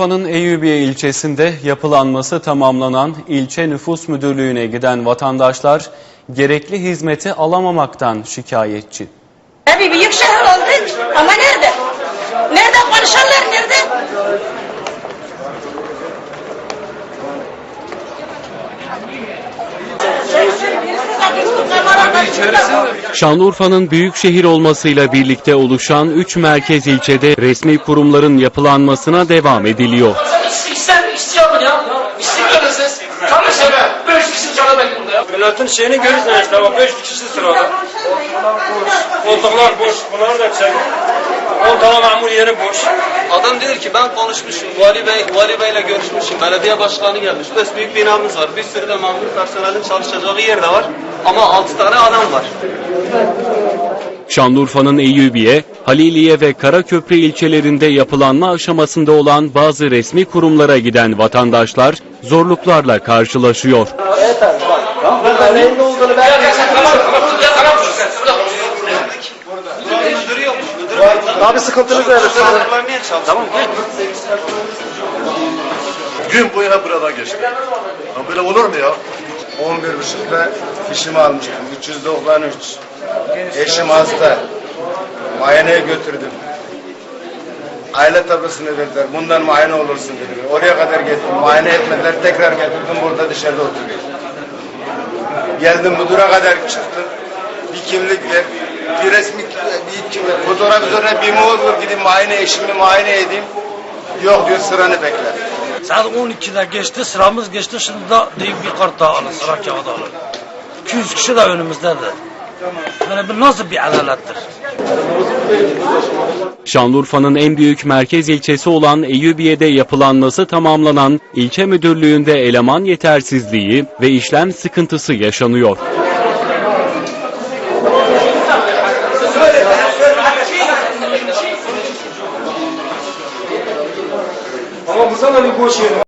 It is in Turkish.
Şanlıurfa'nın Eyyubiye ilçesinde yapılanması tamamlanan ilçe nüfus müdürlüğüne giden vatandaşlar gerekli hizmeti alamamaktan şikayetçi. Tabii büyük şehir olduk ama nerede? Nerede konuşanlar nerede? Şanlıurfa'nın büyük şehir olmasıyla birlikte oluşan 3 merkez ilçede resmi kurumların yapılanmasına devam ediliyor. Milletin şeyini görürsün işte bak 5 kişi sırada. Koltuklar boş. Bunları da çek. 10 tane memur yeri boş. Adam diyor ki ben konuşmuşum, vali bey, vali beyle görüşmüşüm, belediye başkanı gelmiş. Biz büyük binamız var, bir sürü de memur personelin çalışacağı yer de var. Ama 6 tane adam var. Şanlıurfa'nın Eyyubiye, Haliliye ve Karaköprü ilçelerinde yapılanma aşamasında olan bazı resmi kurumlara giden vatandaşlar zorluklarla karşılaşıyor. Tamam tamam. Ya tamam dur sen. Burada konuş. Müdürü yok, müdürü yok. Abi sıkıntınız ne? Niye? Tamam, Gün boyu hep burada geçti. Ya böyle olur mu ya? 11 buçukta fişimi almıştım. 393. Eşim hasta. Muayeneye götürdüm. Aile tablasını verdiler. Bundan muayene olursun dediler. Oraya kadar gittim. Muayene etmediler. Tekrar getirdim. Burada dışarıda oturuyor. Geldim müdüre kadar çıktım. Bir kimlik ver. Bir resmi bir. Fotoğraf üzerine bir muhur vur. Gidin muayene eşimi muayene edeyim. Yok diyor sıranı bekle. Saat 12'de geçti sıramız geçti şimdi de değil bir kart daha alın sıra kağıdı alın. 200 kişi de önümüzdedir. Yani bu nasıl bir adalettir? Şanlıurfa'nın en büyük merkez ilçesi olan Eyyubiye'de yapılanması tamamlanan ilçe müdürlüğünde eleman yetersizliği ve işlem sıkıntısı yaşanıyor. Ama burada